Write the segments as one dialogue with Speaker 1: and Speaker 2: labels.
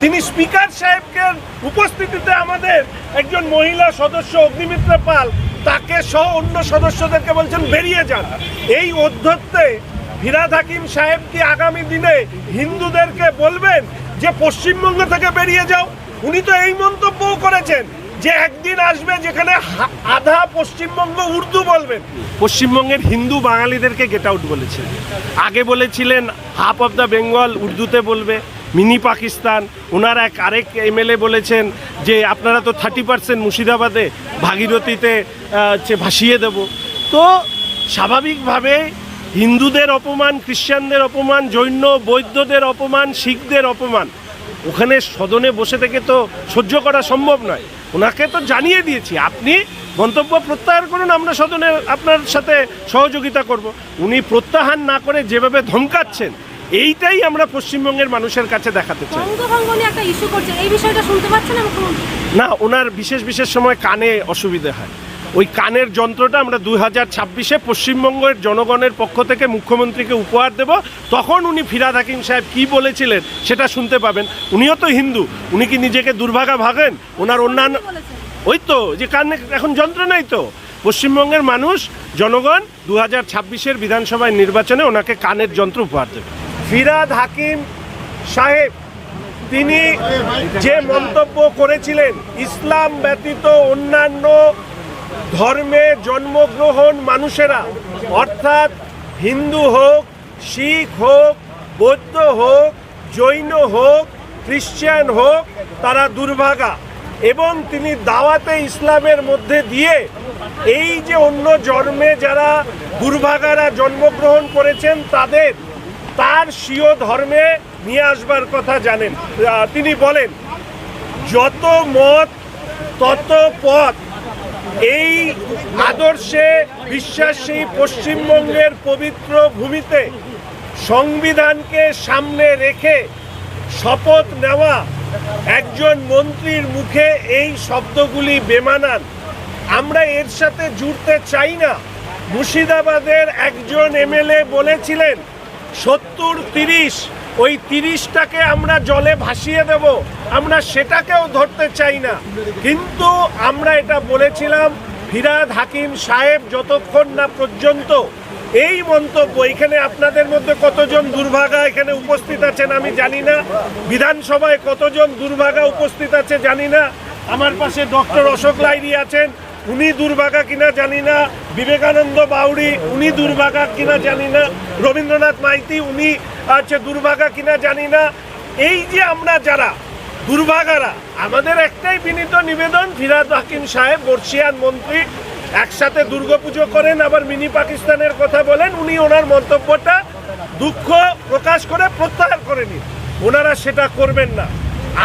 Speaker 1: তিনি স্পিকার সাহেবকে উপস্থিতিতে আমাদের একজন মহিলা সদস্য অগ্নিমিত্রা পাল, তাকে সহ অন্য সদস্যদেরকে বলছেন, বেরিয়ে যান। এই অধ্যত্তে ফিরাদ হাকিম সাহেব কি আগামী দিনে হিন্দুদেরকে বলবেন যে পশ্চিমবঙ্গ থেকে বেরিয়ে যাও? উনি তো এই মন্তব্যও করেছেন যে একদিন আসবে যেখানে আধা পশ্চিমবঙ্গ উর্দু বলবেন। পশ্চিমবঙ্গের হিন্দু বাঙালিদেরকে গেট আউট বলেছিলেন। আগে বলেছিলেন হাফ অফ দ্য বেঙ্গল উর্দুতে বলবে। মিনি পাকিস্তান ওনার এক আরেক এমএলএ বলেছেন যে আপনারা তো থার্টি পার্সেন্ট মুর্শিদাবাদে ভাগীরথীতে হচ্ছে ভাসিয়ে দেব। তো স্বাভাবিকভাবে হিন্দুদের অপমান, খ্রিস্টানদের অপমান, জৈন, বৌদ্ধদের অপমান, শিখদের অপমান, ওখানে সদনে বসে থেকে তো সহ্য করা সম্ভব নয়। ওনাকে তো জানিয়ে দিয়েছি, আপনি মন্তব্য প্রত্যাহার করুন, আমরা সদনে আপনার সাথে সহযোগিতা করব। উনি প্রত্যাহার না করে যেভাবে ধমকাচ্ছেন এইটাই আমরা পশ্চিমবঙ্গের মানুষের কাছে দেখাতে চাই।
Speaker 2: একটা ইস্যু করছে এই বিষয়টা শুনতে পাচ্ছেন না
Speaker 1: ওনার বিশেষ বিশেষ সময় কানে অসুবিধে হয়। ওই কানের যন্ত্রটা আমরা দুই হাজার ছাব্বিশে পশ্চিমবঙ্গের জনগণের পক্ষ থেকে মুখ্যমন্ত্রীকে উপহার দেব। তখন উনি ফিরাদ হাকিম সাহেব কি বলেছিলেন সেটা শুনতে পাবেন। উনিও তো হিন্দু উনি কি নিজেকে দুর্ভাগা ভাগেন? ওনার অন্যান্য ওই তো যে কানে এখন যন্ত্র নাই তো। পশ্চিমবঙ্গের মানুষ জনগণ দু হাজার ছাব্বিশের বিধানসভায় নির্বাচনে ওনাকে কানের যন্ত্র উপহার দেবে। ফিরাদ হাকিম সাহেব, তিনি যে মন্তব্য করেছিলেন, ইসলাম ব্যতীত অন্যান্য ধর্মে জন্মগ্রহণ মানুষেরা, অর্থাৎ হিন্দু হোক, শিখ হোক, বৌদ্ধ হোক, জৈন হোক, খ্রিশ্চান হোক, তারা দুর্ভাগা। এবং তিনি দাওয়াতে ইসলামের মধ্যে দিয়ে এই যে অন্য জন্মে যারা দুর্ভাগারা জন্মগ্রহণ করেছেন, তাদের তার স্বীয় ধর্মে নিয়ে আসবার কথা জানেন। তিনি বলেন, যত মত, তত পথ। এই আদর্শে বিশ্বাসী পশ্চিমবঙ্গের পবিত্র ভূমিতে সংবিধানকে সামনে রেখে শপথ নেওয়া একজন মন্ত্রীর মুখে এই শব্দগুলি বেমানান। আমরা এর সাথে জুড়তে চাই না। মুর্শিদাবাদের একজন এমএলএ বলেছিলেন সত্তর তিরিশ, ওই তিরিশটাকে আমরা জলে ভাসিয়ে দেব। আমরা সেটাকেও ধরতে চাই না। কিন্তু আমরা এটা বলেছিলাম ফিরাদ হাকিম সাহেব যতক্ষণ না পর্যন্ত। এই মন্তব্য, এখানে আপনাদের মধ্যে কতজন দুর্ভাগা এখানে উপস্থিত আছেন আমি জানি না। বিধানসভায় কতজন দুর্ভাগা উপস্থিত আছে জানি না। আমার পাশে ডক্টর অশোক লাইরি আছেন উনি দুর্ভাগা কিনা জানি না, বিবেকানন্দ বাউরি উনি দুর্ভাগা কিনা জানি না, রবীন্দ্রনাথ মাইতি উনি আছে দুর্ভাগা কিনা জানি না। এই যে আমরা যারা দুর্ভাগারা, আমাদের একটাই বিনীত নিবেদন, ফিরাদ হাকিম সাহেব, বর্ষিয়ান মন্ত্রী, একসাথে দুর্গাপুজো করেন, আবার মিনি পাকিস্তানের কথা বলেন, উনি ওনার মন্তব্যটা দুঃখ প্রকাশ করে প্রত্যাহার করে নিন ওনারা সেটা করবেন না।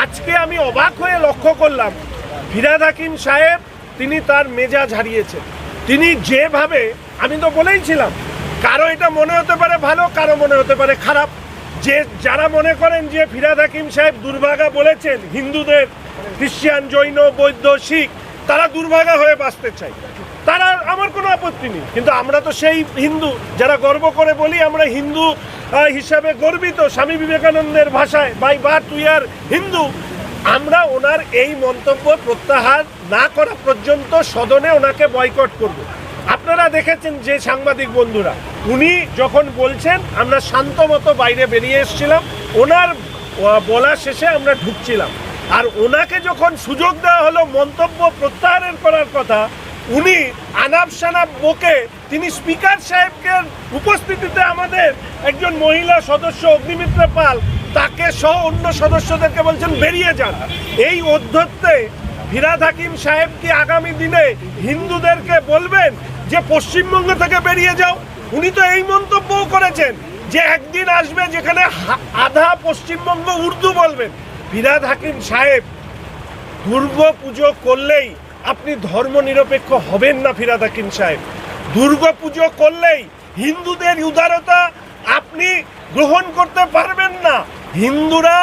Speaker 1: আজকে আমি অবাক হয়ে লক্ষ্য করলাম, ফিরাদ হাকিম সাহেব তিনি তার মেজাজ হারিয়েছেন। তিনি যেভাবে, আমি তো বলেইছিলাম কারও এটা মনে হতে পারে ভালো, কারও মনে হতে পারে খারাপ। যে, যারা মনে করেন যে ফিরাদ হাকিম সাহেব দুর্ভাগা বলেছেন, হিন্দুদের খ্রিস্টান জৈন, বৌদ্ধ, শিখ, তারা দুর্ভাগা হয়ে বাঁচতে চায়। তারা, আমার কোনো আপত্তি নেই। কিন্তু আমরা তো সেই হিন্দু, যারা গর্ব করে বলি, আমরা হিন্দু হিসাবে গর্বিত। স্বামী বিবেকানন্দের ভাষায় by birth we are Hindu. আমরা ওনার এই মন্তব্য প্রত্যাহার না করা পর্যন্ত সদনে ওনাকে বয়কট করব। আপনারা দেখেছেন যে সাংবাদিক বন্ধুরা, উনি যখন বলছেন, আমরা শান্ত মতো বাইরে বেরিয়ে এসেছিলাম, ওনার বলা শেষে আমরা ঢুকছিলাম। আর ওনাকে যখন সুযোগ দেওয়া হলো মন্তব্য প্রত্যাহারের করার কথা, উনি আনাব সানাব বকে, তিনি স্পিকার সাহেবকে উপস্থিতিতে আমাদের একজন মহিলা সদস্য অগ্নিমিত্রা পাল তাকে সহ অন্য সদস্যদেরকে বলছেন, বেরিয়ে যান। এই অধ্যত্তে ফিরাদ হাকিম সাহেব কি আগামী দিনে হিন্দুদেরকে বলবেন যে, পশ্চিমবঙ্গ থেকে বেরিয়ে যাও? উনি তো এই মন্তব্যও করেছেন যে, একদিন আসবে যেখানে আধা পশ্চিমবঙ্গ উর্দু বলবেন। ফিরাদ হাকিম সাহেব, দুর্গা পুজো করলেই আপনি ধর্ম নিরপেক্ষ হবেন না ফিরাদ হাকিম সাহেব। দুর্গা পুজো করলেই হিন্দুদের উদারতা আপনি গ্রহণ করতে পারবেন না। হিন্দুরা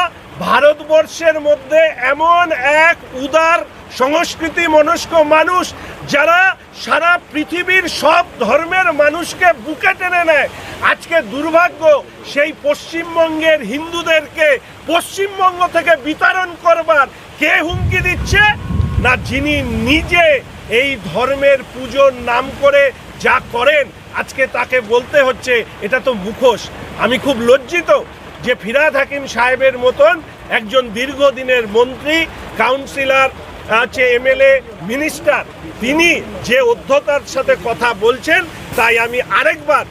Speaker 1: ভারতবর্ষের মধ্যে এমন এক উদার সংস্কৃতি মনস্ক মানুষ যারা সারা পৃথিবীর সব ধর্মের মানুষকে বুকে টেনে নেয়। আজকে দুর্ভাগ্য সেই পশ্চিমবঙ্গের হিন্দুদেরকে পশ্চিমবঙ্গ থেকে বিতরণ করবার কে হুমকি দিচ্ছে? না, যিনি নিজে এই ধর্মের পুজোর নাম করে যা করেন, আজকে তাকে বলতে হচ্ছে, এটা তো মুখোশ। আমি খুব লজ্জিত যে ফিরাদ হাকিম সাহেবের মতন একজন দীর্ঘদিনের মন্ত্রী, কাউন্সিলর, আছে এমএলএ, মিনিস্টার, তিনি যে অধ্যতার সাথে কথা বলছেন, তাই আমি আরেকবার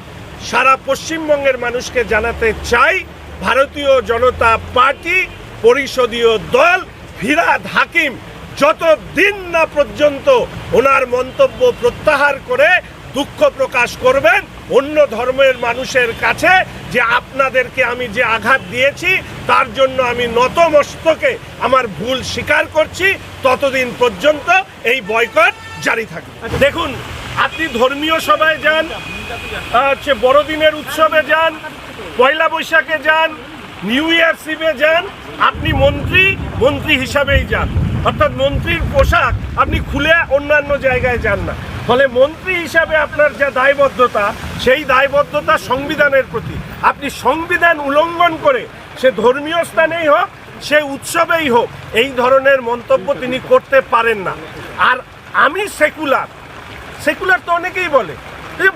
Speaker 1: সারা পশ্চিমবঙ্গের মানুষকে জানাতে চাই, ভারতীয় জনতা পার্টি, পরিষদীয় দল, ফিরাদ হাকিম যত দিন না পর্যন্ত ওনার মন্তব্য প্রত্যাহার করে দুঃখ প্রকাশ করবেন অন্য ধর্মের মানুষের কাছে যে আপনাদেরকে আমি যে আঘাত দিয়েছি, তার জন্য আমি নতমস্তকে আমার ভুল স্বীকার করছি, ততদিন পর্যন্ত এই বয়কট জারি থাকবে। দেখুন, আপনি ধর্মীয় সভায় যান হচ্ছে বড়দিনের উৎসবে যান, পয়লা বৈশাখে যান, নিউ ইয়ার সিভে যান, আপনি মন্ত্রী মন্ত্রী হিসাবেই যান। অর্থাৎ মন্ত্রীর পোশাক আপনি খুলে অন্যান্য জায়গায় যান না। ফলে মন্ত্রী হিসাবে আপনার যা দায়বদ্ধতা সেই দায়বদ্ধতা সংবিধানের প্রতি। আপনি সংবিধান উল্লঙ্ঘন করে সে ধর্মীয় স্থানেই হোক, সে উৎসবেই হোক, এই ধরনের মন্তব্য তিনি করতে পারেন না। আর আমি সেকুলার। সেকুলার তো অনেকেই বলে।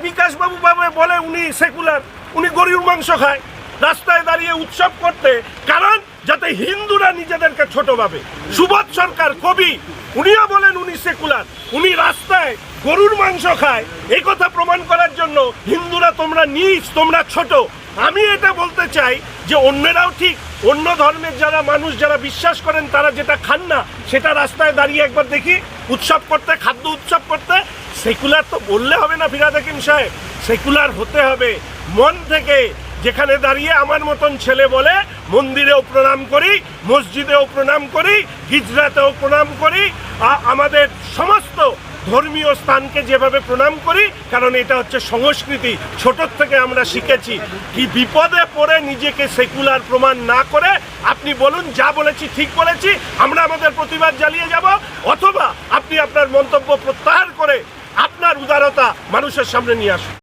Speaker 1: বিকাশবাবু বাবু বলে উনি সেকুলার। উনি গরুর মাংস খায়। রাস্তায় দাঁড়িয়ে উৎসব করতে। কারণ যাতে হিন্দুরা নিজেদেরকে ছোট ভাবে। সুবোধ সরকার কবি, উনিও বলেন উনি সেকুলার। উনি রাস্তায় গরুর মাংস খায়। এই কথা প্রমাণ করার জন্য হিন্দুরা তোমরা নিচ তোমরা ছোট। আমি এটা বলতে চাই যে অন্যরাও ঠিক। অন্য ধর্মের যারা মানুষ, যারা বিশ্বাস করেন, তারা যেটা খান না, সেটা রাস্তায় দাঁড়িয়ে একবার দেখি, উৎসব করতে, খাদ্য উৎসব করতে। সেকুলার তো বললে হবে না ফিরাদ হাকিম সাহেব। সেকুলার হতে হবে। মন থেকে যেখানে দাঁড়িয়ে আমার মতন ছেলে বলে মন্দিরেও প্রণাম করি, মসজিদেও প্রণাম করি গিজরাতেও প্রণাম করি আমাদের সমস্ত ধর্মীয় স্থানকে যেভাবে প্রণাম করি, কারণ এটা হচ্ছে সংস্কৃতি, ছোটোর থেকে আমরা শিখেছি। কি বিপদে পড়ে নিজেকে সেকুলার প্রমাণ না করে, আপনি বলুন যা বলেছি ঠিক বলেছি, আমরা আমাদের প্রতিবাদ জ্বালিয়ে যাব, অথবা আপনি আপনার মন্তব্য প্রত্যাহার করে আপনার উদারতা মানুষের সামনে নিয়ে আসুন।